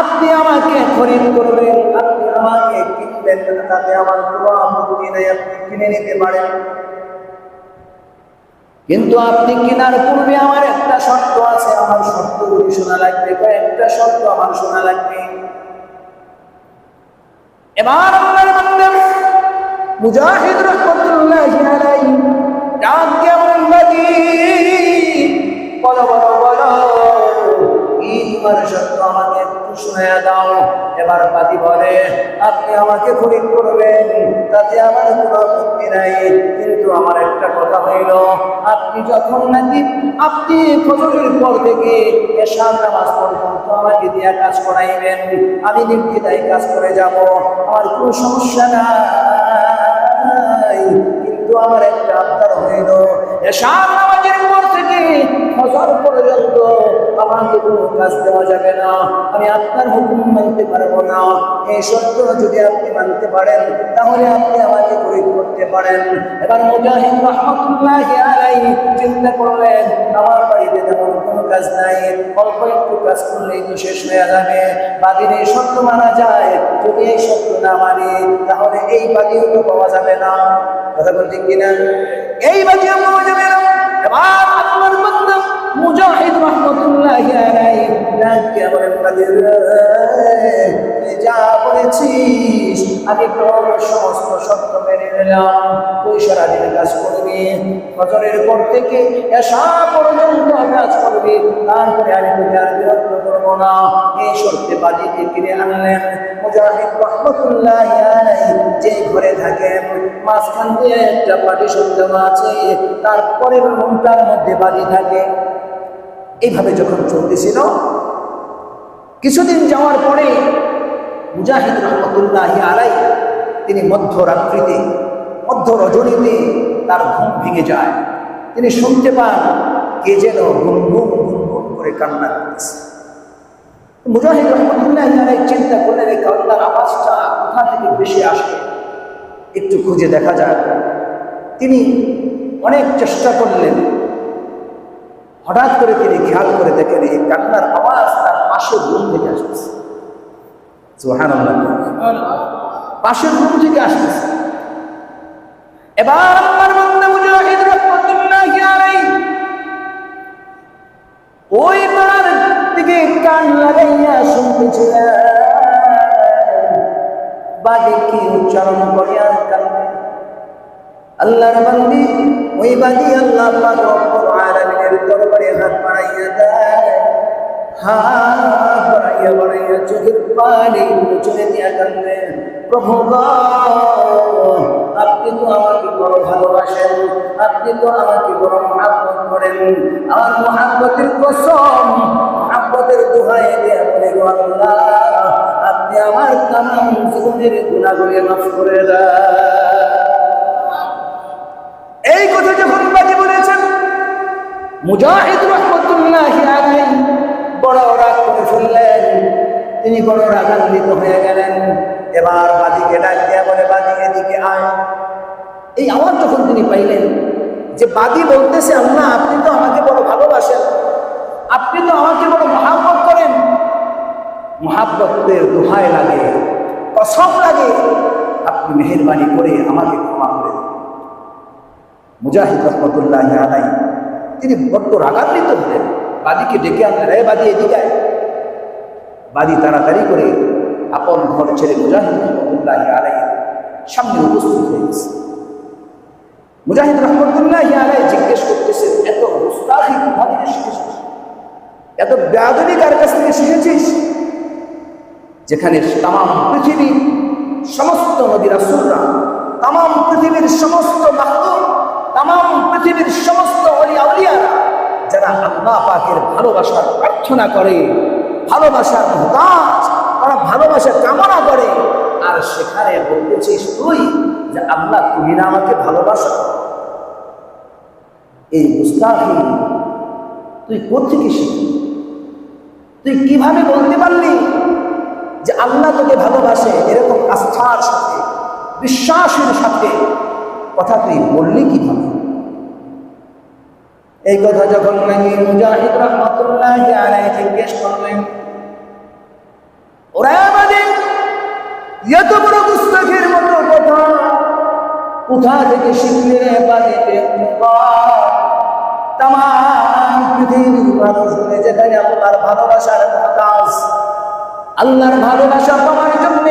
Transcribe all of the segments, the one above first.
আপনি আমাকে খরিদ করবেন, আপনি আমাকে কিনবেন, তাতে আমার কোনো আপত্তি আপনি কিনে নিতে পারেন। কিন্তু আপনি কেনার পূর্বে আমার একটা শর্ত আছে, আমার শর্তগুলি শোনা লাগবে, কয়েকটা শর্ত আমার শোনা লাগবে। এবার মুজাহিদ রহমতুল্লাহি ডাক দিয়ে বলেন আমাকে একটু শুনাইয়া দাও এবার আপনি আমাকে খরিদ করবেন তাতে আমার কোনো একটা কথা হইল, আপনি যখন নাকি আপনি ফজরের পর নামাজ পর্যন্ত আমাকে দিয়া কাজ করাইবেন আমি নির্দ্বিধায় কাজ করে যাব আমার কোনো সমস্যা নাই কিন্তু আমার একটা আবদার হইল এশার নামাজের থেকে ফজর পর্যন্ত আমাকে কোনো কাজ দেওয়া যাবে না। আমি আপনার হুকুম মানতে পারব না। এই সত্য যদি আপনি মানতে পারেন, তাহলে আপনি আমাকে খরিদ করতে পারেন। এবার মুজাহিদ রহমতুল্লাহ চিন্তা করলেন, আমার বাড়িতে তেমন কোনো কাজ নাই। অল্প একটু কাজ করলেই তো শেষ হয়ে যাবে। বাদির এই সত্য মানা যায়। যদি এই সত্য না মানি, তাহলে এই বাদিও তো পাওয়া যাবে না। কথা বলতে কিনা? এই বাদিও পাওয়া যাবে না। এবার আপনার মুজাহিদ রহমতুল্লাহ যা বলেছিস, আমি তোর সমস্ত সত্য মেনে নিলাম। তুই সারাদিন কাজ করবি, ফজরের পর থেকে এসা পর্যন্ত কাজ করবি। তারপরে আমি তোকে আর বিরক্ত করব না। এই শর্তে বাদিকে কিনে আনলেন মুজাহিদ রহমতুল্লাহ যে ঘরে থাকেন, মাঝখান দিয়ে একটা পার্টিশন দেওয়া আছে। তারপরের রুমটার মধ্যে বাদি থাকে। এইভাবে যখন চলতেছিল, কিছুদিন যাওয়ার পরে মুজাহিদ রহমতুল্লাহ আলাই তিনি মধ্যরাত্রিতে মধ্য রজনীতে তার ঘুম ভেঙে যায়। তিনি শুনতে পান কে যেন গুনগুন গুনগুন করে কান্না করতেছে। মুজাহিদ রহমতুল্লাহ আলাই চিন্তা করলেন, এই কান্নার আওয়াজটা কোথা থেকে বেশি আসে? একটু খুঁজে দেখা যায় তিনি অনেক চেষ্টা করলেন হঠাৎ করে তিনি খেয়াল করে দেখেন এই কান্নার আওয়াজ তার পাশের রুম থেকে আসতেছে। পাশের রুম থেকে আসতেছে। এবার আমার আলাইহি ওই মার দিকে কান লাগাইয়া শুনতেছিলেন। বাদে কি উচ্চারণ করিয়া কান্দে আল্লাহর বান্দি ওই বাদি আল্লাহ পাক রব্বুল আলামিনের দরবারে হাত বাড়াইয়া দেয়। হাত বাড়াইয়া বাড়াইয়া চোখের পানি চলে দিয়া কান্দে প্রভু আপনি তো আমাকে বড় ভালোবাসেন, আপনি তো আমাকে বড় মহাব্বত করেন। আমার মহাব্বতের কসম, মহাব্বতের দোহাই দেয়া বলে আল্লাহ, আপনি আমার তাম জীবনের গুণাগুলি মাফ করে দেয় এই কথা যখন বাজি বলেছেন, মুজাহিদ রহমতুল্লাহ বড় রাগ করে ফেললেন। তিনি বড় রাগান্বিত হয়ে গেলেন। এবার বাদিকে ডাক দিয়া বলে, বাদি, এদিকে আয়। এই আওয়াজ যখন তিনি পাইলেন যে বাদি বলতেছে, আল্লাহ, আপনি তো আমাকে বড় ভালোবাসেন। আপনি তো আমাকে বড় মহাব্বত করেন। মহাব্বতের দোহায় লাগে, কসম লাগে, আপনি মেহরবানি করে আমাকে ক্ষমা মুজাহিদ রহমতুল্লাহ আলাই তিনি বড্ড রাগান্বিত হলেন। বাদিকে ডেকে আনলেন রে বাদি, এদিকে আয়। বাদি তাড়াতাড়ি করে আপন ঘর ছেড়ে মুজাহিদ রহমতুল্লাহ আলাই সামনে উপস্থিত হয়ে গেছে। মুজাহিদ রহমতুল্লাহ আলাই জিজ্ঞেস করতেছেন এত মুস্তাহি শিখেছিস? এত বেয়াদবি কার কাছ থেকে শিখেছিস? যেখানে তাম পৃথিবী সমস্ত নবী রাসূলরা তাম পৃথিবীর সমস্ত মাহবুব তাম পৃথিবীর সমস্ত অলি যারা আল্লাহ পাকের ভালোবাসার প্রার্থনা করে, ভালোবাসার মহতাজ, তারা ভালোবাসা কামনা করে, আর সেখানে বলতেছিস তুই যে আল্লাহ তুমি না আমাকে ভালোবাসো। এই মুস্তাফি তুই কোথেকে শিখলি? তুই কীভাবে বলতে পারলি যে আল্লাহ তোকে ভালোবাসে? এরকম আস্থার সাথে, বিশ্বাসের সাথে কথা তুই বললি কীভাবে এই কথা যখন মুজাহিদ রহমতুল্লাহ জিজ্ঞেস করলেন, ওরা আমাদের এত বড় পুস্তকের মতো কথা কোথা থেকে শিখলে বাড়িতে তাম আল্লাহর ভালোবাসা পাওয়ার জন্য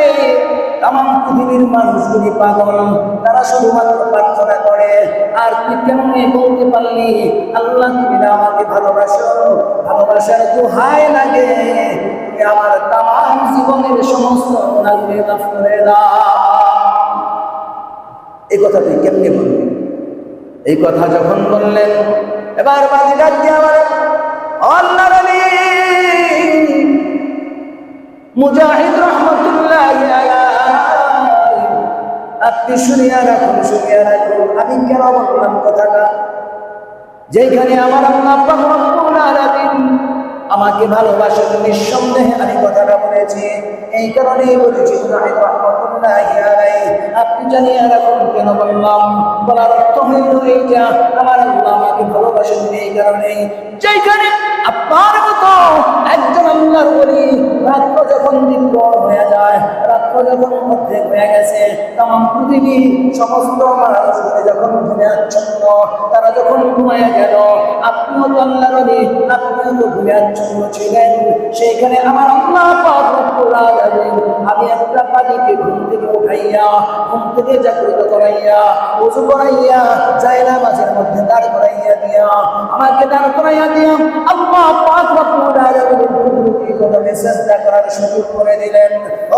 তাম পৃথিবীর মানুষগুলি পাগল, তারা শুধুমাত্র প্রার্থনা করে, আর তুই কেমনে বলতে পারলি? আল্লাহ, তুমি আমাকে ভালোবাসো, ভালোবাসার তো হায় লাগে আমার জীবনের সমস্ত মাফ করে এই কথা তুই কেমনে বলবি এই কথা যখন বললেন, এবার বাজি ডাক মুজাহিদ আপনি শুনিয়া রাখুন শুনিয়া রাখুন। আমি কেন বললাম কথাটা। যেখানে আমার আমাকে ভালোবাসেন নিঃসন্দেহে আমি কথাটা বলেছি। এই কারণেই বলেছি আপনি জানিয়ে রাখুন, কেন বললাম? বলার অর্থ হইল এইটা, আমার আল্লাহ আমাকে ভালোবাসেন এই কারণেই। যেখানে আপনার মতো একজন আল্লাহর বলি রাত্র যখন দিন হয়ে যায়, রাত্র হয়ে গেছে। সমস্ত যখন ঘুমে আচ্ছন্ন, তারা যখন ঘুমায় গেল, আপনিও তো আল্লাহর বলি আপনিও তো ছিলেন। সেইখানে আমার করাইয়া, উজু করাইয়া করাইয়া দিয়া, আমাকে দাঁড় করাইয়া দিয়া আল্লাহ চেষ্টা করার সুযোগ করে দিলেন। ও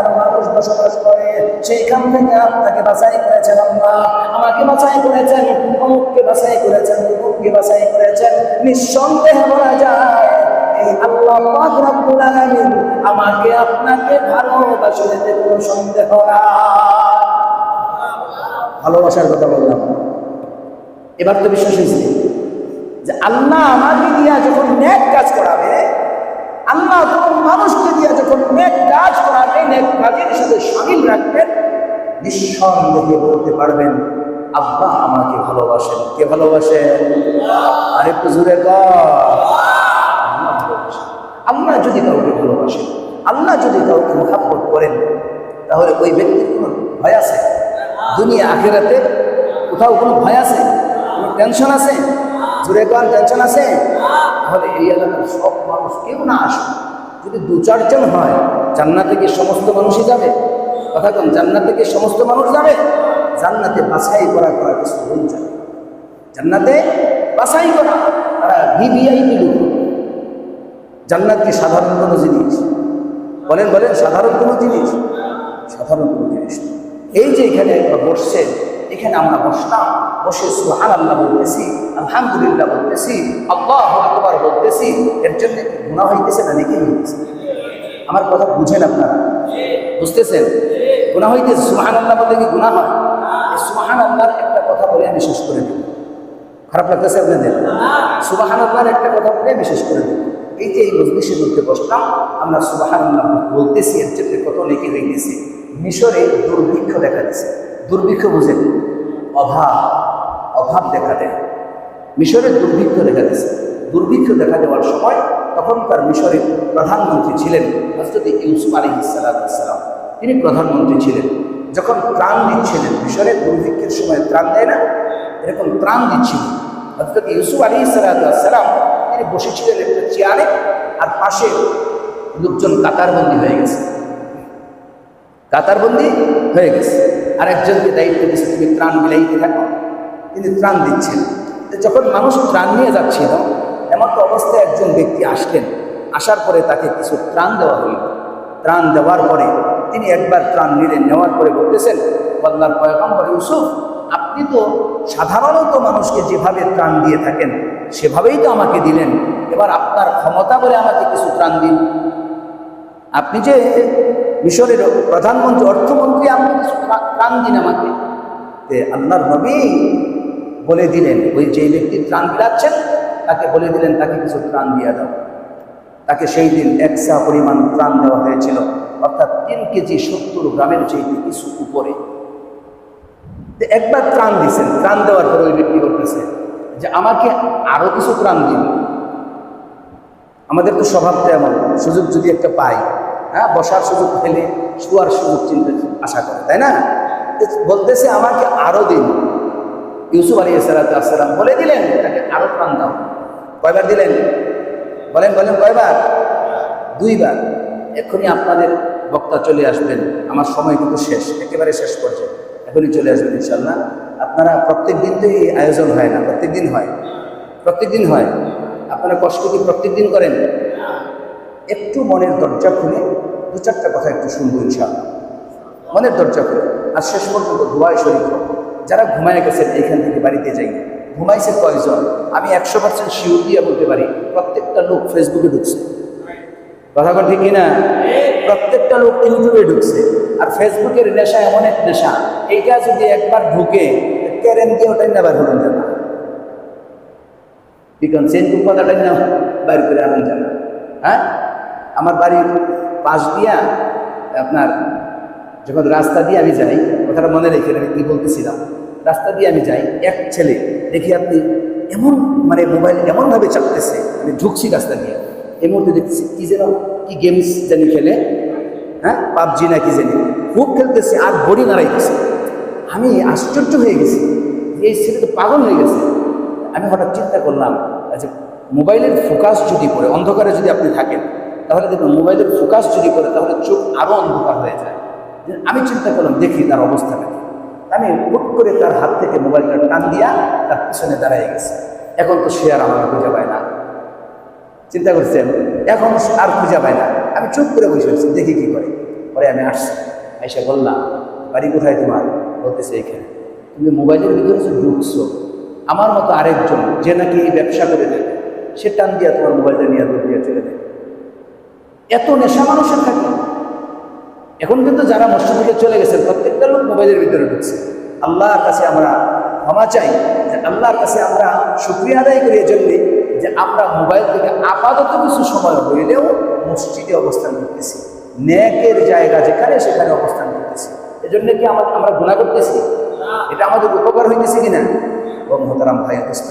বসবাস করে, সেইখান থেকে আপনাকে বাছাই করেছেন আল্লাহ। আমাকে বাছাই করেছেন, অমুককে বাছাই করেছেন অমুককে বাছাই করেছেন। নিঃসন্দেহে বলা যায় আমাকে আপনাকে ভালোবাসে এতে কোনো সন্দেহ না ভালোবাসার কথা বললাম। এবার তো বিশ্বাস হয়েছে যে আল্লাহ আমাকে দিয়া যখন নেক কাজ করাবে আল্লাহ কোন মানুষকে দিয়া যখন নেক কাজ করাবে নেক কাজের সাথে সামিল রাখবেন, নিঃসন্দেহে বলতে পারবেন, আব্বা আমাকে ভালোবাসেন। কে ভালোবাসেন? আর জুড়ে আল্লাহ আল্লাহ যদি কাউকে ভালোবাসেন, আল্লাহ যদি কাউকে মোহাব্বত করেন, তাহলে ওই ব্যক্তির কোনো ভয় আছে? দুনিয়া, আখেরাতে কোথাও কোনো ভয় আছে? কোনো টেনশন আছে? জুড়ে কোন টেনশন আছে? তাহলে এই এলাকার সব মানুষ কেউ না আসে যদি দু চারজন হয়, জান্নাতে কি সমস্ত মানুষই যাবে? কথা কম জান্নাতে কি সমস্ত মানুষ যাবে? জান্নাতে বাছাই করা করা কিছু লোক যাবে। জান্নাতে বাছাই করা, তারা ভিভিআইপি লোক। জান্নাত কি সাধারণ কোনো জিনিস? বলেন বলেন, সাধারণ কোনো জিনিস? সাধারণ কোনো জিনিস এই যে এখানে বসছে এখানে আমরা বসলাম। বসে সুহান আল্লাহ বলতেছি, আলহামদুলিল্লাহ বলতেছি, আল্লাহ আকবার বলতেছি, এর জন্য গুণা হইতেছে না নাকি হইতেছে? আমার কথা বুঝেন আপনারা। বুঝতেছেন? গুণা হইতেছে সুহান আল্লাহ বলতে কি গুণা হয়? সুহান আল্লাহর একটা কথা বলে আমি শেষ করে দেব। খারাপ লাগতেছে আপনাদের? সুবাহান আল্লাহর একটা কথা বলে আমি শেষ করে দেব। এই যে এই মজলিসের মধ্যে বসলাম, আমরা সুবাহান আল্লাহ বলতেছি, এর জন্য কত নেকি হইতেছে। মিশরে দুর্ভিক্ষ দেখা দিছে। দুর্ভিক্ষ বুঝেন? অভাব। অভাব দেখা দেয়। মিশরে দুর্ভিক্ষ দেখা দিছে দুর্ভিক্ষ দেখা দেওয়ার সময় তখনকার মিশরের প্রধানমন্ত্রী ছিলেন হজরত ইউসুফ আলী ইসালাম তিনি প্রধানমন্ত্রী ছিলেন। যখন ত্রাণ দিচ্ছিলেন, মিশরের দুর্ভিক্ষের সময় ত্রাণ দেয় না? এরকম ত্রাণ দিচ্ছিলেন হজরত ইউসুফ আলী সালাম, তিনি বসেছিলেন একটা চেয়ারে আর পাশে লোকজন কাতারবন্দি হয়ে গেছে। কাতারবন্দি হয়ে গেছে। আর একজনকে দায়িত্ব দিচ্ছে তুমি ত্রাণ বিলাইতে থাকো। তিনি ত্রাণ দিচ্ছেন। যখন মানুষ ত্রাণ নিয়ে যাচ্ছিল, এমন তো অবস্থায় একজন ব্যক্তি আসলেন। আসার পরে তাকে কিছু ত্রাণ দেওয়া হইল ত্রাণ দেওয়ার পরে তিনি একবার ত্রাণ নিলেন। নেওয়ার পরে বলতেছেন, আল্লাহর পয়গম্বর ইউসুফ, আপনি তো সাধারণত মানুষকে যেভাবে ত্রাণ দিয়ে থাকেন, সেভাবেই তো আমাকে দিলেন। এবার আপনার ক্ষমতা বলে আমাকে কিছু ত্রাণ দিন। আপনি যে মিশরের প্রধানমন্ত্রী, অর্থমন্ত্রী, আপনি কিছু ত্রাণ দিন আমাকে। আল্লাহর নবী বলে দিলেন, ওই যে ব্যক্তি ত্রাণ বিলাচ্ছেন তাকে বলে দিলেন, তাকে কিছু ত্রাণ দিয়ে দাও। তাকে সেই দিন একসা পরিমাণ ত্রাণ দেওয়া হয়েছিল, অর্থাৎ তিন কেজি সত্তর গ্রামের চাইতে কিছু উপরে। একবার ত্রাণ দিছেন ত্রাণ দেওয়ার পরে ওই ব্যক্তি বলতেছে যে, আমাকে আরও কিছু ত্রাণ দিন। আমাদের তো স্বভাবটা এমন, সুযোগ যদি একটা পাই হ্যাঁ বসার সুযোগ পেলে, শোয়ার সুযোগ চিন্তা, আশা করে, তাই না? বলতেছে, আমাকে আরও দিন। ইউসুফ আলী সালাতাম বলে দিলেন, তাকে আরও প্রাণ দাও। কয়বার দিলেন? বলেন বলেন, কয়বার? দুইবার। এক্ষুনি আপনাদের বক্তা চলে আসবেন। আমার সময় কিন্তু শেষ, একেবারে শেষ পর্যায়ে। এখনই চলে আসবেন ইনশাল্লাহ আপনারা প্রত্যেক দিন তো এই আয়োজন হয় না, প্রত্যেক দিন হয়। প্রত্যেক দিন হয়। আপনারা কষ্ট কি প্রত্যেক দিন করেন? একটু মনের দরজা খুলে দু চারটা কথা একটু শুনব ইনশাআল্লাহ। মনের দরজা খুলে। আর শেষ পর্যন্ত ধোয়ায় শরীর। যারা ঘুমায় গেছেন এখান থেকে বাড়িতে যাই। ঘুমাইছে কয়জন? আমি একশো পার্সেন্ট শিওর দিয়ে বলতে পারি, প্রত্যেকটা লোক ফেসবুকে ঢুকছে। কথা বল ঠিক কিনা? প্রত্যেকটা লোক ইউটিউবে ঢুকছে। আর ফেসবুকের নেশা এমন এক নেশা, এইটা যদি একবার ঢুকে কেরেন দিয়ে ওটাই নেবার হলেন যাবে বিকন সেন কথাটাই না বাইর করে আনেন যাবে হ্যাঁ? আমার বাড়ির পাশ দিয়া আপনার যখন রাস্তা দিয়ে আমি যাই কথাটা মনে রেখে আমি কি বলতেছিলাম? রাস্তা দিয়ে আমি যাই, এক ছেলে দেখি আপনি এমন মানে মোবাইল এমনভাবে চাপতেছে, আমি ঢুকছি রাস্তা দিয়ে। এই মুহূর্তে দেখতেছি, কি যেন, কি গেমস জানি খেলে হ্যাঁ? পাবজি না কি জানি। খুব খেলতেছে আর বডি নাড়াইতেছে। আমি আশ্চর্য হয়ে গেছি এই ছেলে তো পাগল হয়ে গেছে। আমি হঠাৎ চিন্তা করলাম যে মোবাইলের ফোকাস যদি করে অন্ধকারে যদি আপনি থাকেন, তাহলে দেখবেন মোবাইলের ফোকাস যদি পড়ে, তাহলে চোখ আরও অন্ধকার হয়ে যায়। আমি চিন্তা করলাম, দেখি তার অবস্থাটা আমি হুট করে তার হাত থেকে মোবাইলটা টান দিয়া তার পিছনে দাঁড়ায় গেছে। এখন তো সে আর আমাকে খুঁজে পায় না। চিন্তা করছেন, এখন আর খুঁজে পায় না। আমি চুপ করে বসে আছি, দেখি কি করে। পরে আমি আসছি। এসে বললাম, বাড়ি কোথায় তোমার? বলতেছে, এখানে। তুমি মোবাইলের ভিতরে যে ঢুকছো, আমার মতো আরেকজন যে নাকি এই ব্যবসা করে দেয়, সে টান দিয়া তোমার মোবাইলটা নিয়ে দিয়ে চলে দেয় এত নেশা মানুষের থাকে। এখন কিন্তু যারা মসজিদে চলে গেছে প্রত্যেকটা লোক মোবাইলের ভিতরে ঢুকছে। আল্লাহর কাছে আমরা ক্ষমা চাই যে আল্লাহর কাছে আমরা শুক্রিয়া আদায় করি এই জন্যে যে আমরা মোবাইল থেকে আপাতত কিছু সময় হইলেও মসজিদে অবস্থান করতেছি। ন্যাকের জায়গা যেখানে সেখানে অবস্থান করতেছি। এজন্য কি আমরা আমরা গুণা করতেছি? এটা আমাদের উপকার হইতেছে কিনা? ও মোহতারাম ভাই দোস্ত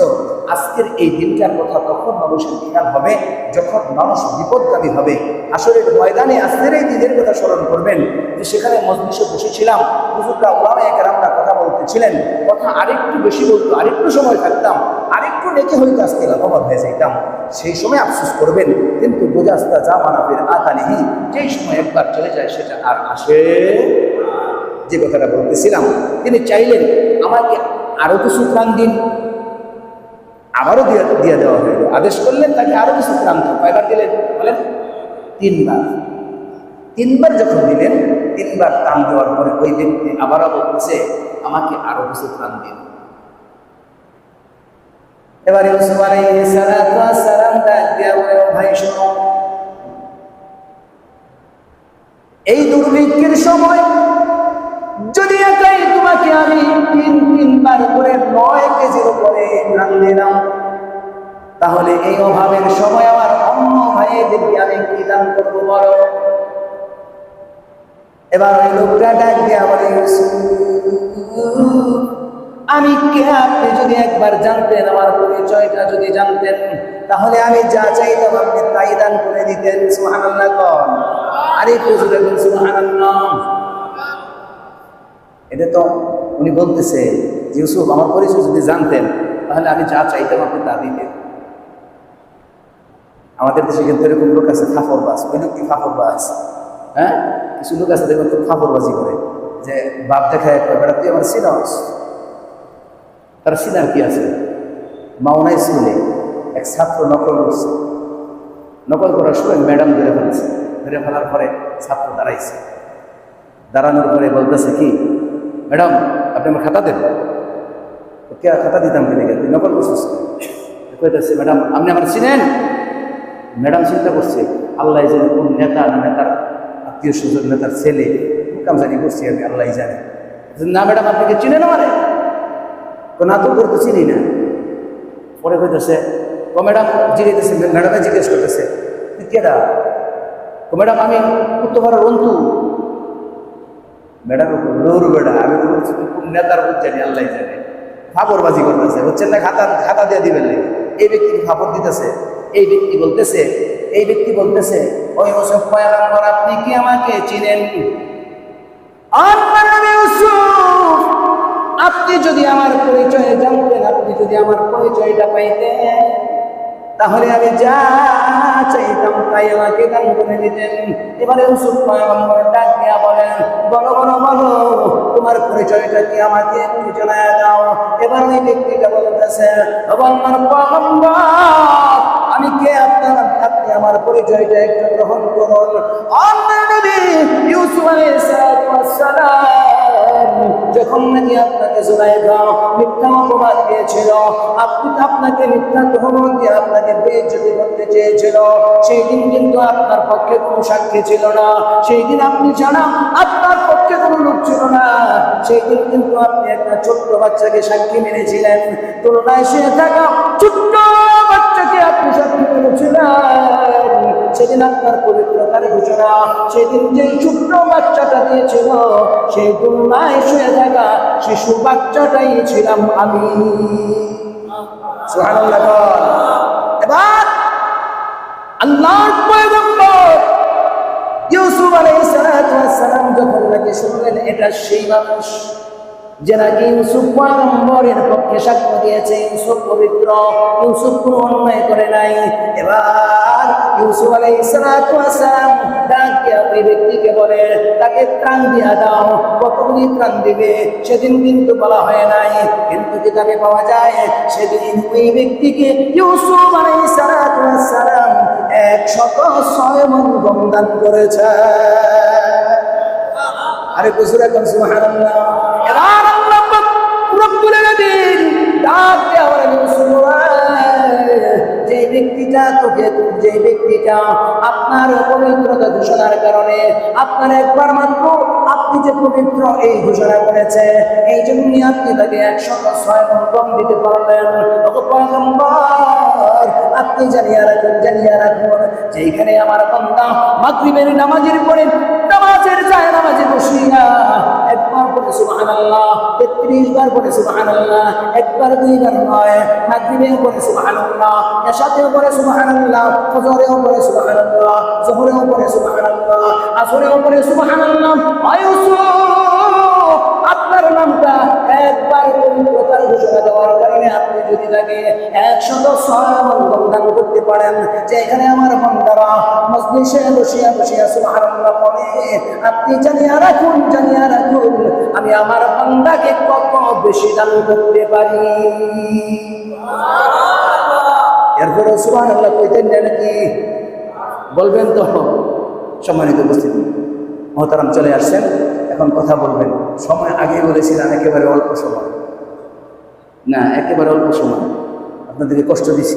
আজকের এই দিনটার কথা তখন মানুষের খেয়াল হবে যখন মানুষ বিপদগামী হবে। আসলে ময়দানে আজকের এই দিনের কথা স্মরণ করবেন যে সেখানে মজলিসে বসেছিলাম, হুজুররা ওলামা একরামরা কথা বলতেছিলেন, কথা আরেকটু বেশি বলতো, আরেকটু সময় থাকতাম, আরেকটু নেকে হইতো আজকে লাভবান হয়ে যাইতাম। সেই সময় আফসোস করবেন, কিন্তু বোঝাস্তা যা মানবের আতা নেই যেই সময় একবার চলে যায় সেটা আর আসে যে কথাটা বলতেছিলাম, তিনি চাইলেন আমাকে আরও কিছু ত্রাণ দিন। আবারও দিয়ে দিয়ে দেওয়া হইল আদেশ করলেন, তাকে আরও কিছু ত্রাণ দিন কয়বার দিলেন? বলেন, তিনবার। তিনবার যখন দিলেন, তিনবার ত্রাণ দেওয়ার পরে ওই ব্যক্তি আবারও বলতেছে, আমাকে আরও কিছু প্রাণ দিন। এবার ভাই, শোনো। এই দুর্ভিক্ষের সময় যদি একাই তোমাকে আমি তিন, তিনবার করে নয় কেজির উপরে ধান দিলাম, তাহলে এই অভাবের সময় আমার অন্য ভাইয়েদেরকে আমি কি দান করব বলো? এবার ওই লোকটা ডাক দিয়ে আমার আমি কে? আপনি যদি একবার জানতেন, আমার পরিচয়টা যদি জানতেন, তাহলে আমি যা চাইতাম আপনি তাই দান করে দিতেন, সুবহানাল্লাহ কন। আরে প্রচুর এখন সুবহানাল্লাহ। এটা তো উনি বলতেছে যে, ইউসুফ, আমার পরিচয় যদি জানতেন, তাহলে আমি যা চাইতাম আপনি তা দিতেন। আমাদের দেশে কিন্তু এরকম লোক আছে, ফাফরবাজ। ওই লোক কি ফাফরবাজ? হ্যাঁ? কিছু লোক আছে দেখবেন খুব ফাফরবাজি করে। যে বাপ দেখায় বেড়া তুই আমার সিনাস তার সিনার কি আছে? মাওনা স্কুলে এক ছাত্র নকল করছে। নকল করার সময় ম্যাডাম ধরে ফেলছে। ধরে ফেলার পরে ছাত্র দাঁড়াইছে। দাঁড়ানোর পরে বলতেছে কি ম্যাডাম, আপনি আমার খাতা দেন। কে খাতা দিতাম কিনে গেল নকল করছিস ম্যাডাম, আপনি আমার চিনেন? ম্যাডাম চিন্তা করছে, আল্লাহ জানে কোন নেতা না নেতার আত্মীয় স্বজন নেতার ছেলে কাম জানি করছি আমি, আল্লাহ জানে। না ম্যাডাম আপনাকে চিনে না মানে তো না তো চিনি না। পরে কইতেছে, ও ম্যাডাম, জিজ্ঞেস ম্যাডামে জিজ্ঞেস করতেছে, তুই কেডা? ও ম্যাডাম, আমি উত্তর রন্তু ম্যাডাম রৌর বেড়া, আমি তো বলছি কোন নেতার বুঝ জানি আল্লাহ জানে। ফাপড়বাজি করতেছে হচ্ছেন না? খাতা খাতা দিয়ে দিবেন নাকি? এই ব্যক্তি ফাপড় দিতেছে? এই ব্যক্তি বলতেছে, এই ব্যক্তি বলতেছে ওই ওসব পয়গাম্বর, আপনি কি আমাকে চিনেন আপনি যদি আমার পরিচয় জানতেন, আপনি যদি আমার পরিচয়টা পাইতেন, তাহলে আমি যা চাইতাম তাই আমাকে দান করে দিতেন। এবারে ইউসুফ পয়গম্বর ডাক দিয়া বলেন বলো বলো বলো, তোমার পরিচয়টা কি আমাকে একটু জানায় দাও। এবার ওই ব্যক্তিটা বলতেছে, "ও আমার পয়গম্বর, আমি কে আপনার আপনি আমার পরিচয়টা একটু গ্রহণ করুন। ইউসুফ আলাইহিস সালাম যখন নাকি আপনাকে জুলাইখা মিথ্যা অপবাদ দিয়েছিল, আপনি আপনাকে মিথ্যা গ্রহণ দিয়ে আপনাকে বেজ্জতি করতে চেয়েছিল সেই দিন কিন্তু আপনার পক্ষে কোনো সাক্ষী ছিল না। সেই দিন আপনি জানা, আপনার পক্ষে কোনো লোক ছিল না। সেই দিন কিন্তু আপনি একটা ছোট্ট বাচ্চাকে সাক্ষী মেনেছিলেন তুলনায় সে থাকা ছোট্ট বাচ্চাকে আপনি সাক্ষী মেনেছিলেন সেদিন আপনার পবিত্রতার ঘোষণা, সেদিন যে শুক্র বাচ্চাটা দিয়েছিল, সেই তুলনায় শুয়ে থাকা শিশু বাচ্চাটাই ছিলাম আমি। ইউসুফ আলাইহিস যখন শুনলেন, এটা সেই মানুষ। যে নাকি ইউসুফ পয়গম্বরের পক্ষে সাক্ষ্য দিয়েছে, ইউসুফ পবিত্র, ইউসুফ কোনো অন্যায় করে নাই। এবার ইউসুফ সালাতু ওয়াস ডাক দিয়া ওই ব্যক্তিকে বলে, তাকে ত্রাণ দিয়া দাও, কতগুলি ত্রাণ দিবে সেদিন কিন্তু বলা হয় নাই। কিন্তু কিতাবে পাওয়া যায়? সেদিন ওই ব্যক্তিকে ইউসুফ আলাইহিস সালাতু ওয়াস সালাম একশত ছয় মন গম করেছে। আরে বুঝুর এখন সুবহানাল্লাহ। এবার রব্বুল আলামিন ডাক দেয়া বলেন যে ব্যক্তিটা তোকে যে ব্যক্তিটা আপনার পবিত্রতা ঘোষণার কারণে, আপনার একবার মাত্র আপনি যে পবিত্র এই ঘোষণা করেছে, এই জন্যই আপনি তাকে একশত ছয় কম দিতে পারলেন। আপনি জানিয়ে রাখুন জানিয়ে রাখুন যে এখানে আমার বান্দা মাগরিবের নামাজের পরে নামাজের যায় নামাজে বসিয়া একবার পরে সুবহানাল্লাহ 33 বার পরে সুবহানাল্লাহ একবার দুইবার নয় মাগরিবেও পরে সুবহানাল্লাহ এশাতেও পরে সুবহানাল্লাহ ফজরেও পরে সুবহানাল্লাহ জোহরেও পরে সুবহানাল্লাহ আসরেও পরে সুবহানাল্লাহ আয়ুসুফ আপনার নামটা একবার পবিত্রতার ঘোষণা দেওয়ার কারণে আপনি যদি তাকে একশত বন্ধন করতে পারেন যে এখানে আমার বন্ধারা মজলিসে বসিয়া বসিয়া সুবহানাল্লাহ পড়ে আপনি জানিয়া রাখুন জানিয়া রাখুন আমি আমার বান্দাকে কত বেশি দান করতে পারি? এরপরে সুবহানাল্লাহ কইতেন না নাকি বলবেন তো সম্মানিত উপস্থিতি মহতারাম চলে আসছেন এখন কথা বলবেন। সময় আগে বলেছিলাম একেবারে অল্প সময়। না একেবারে অল্প সময়। আপনাদেরকে কষ্ট দিচ্ছি।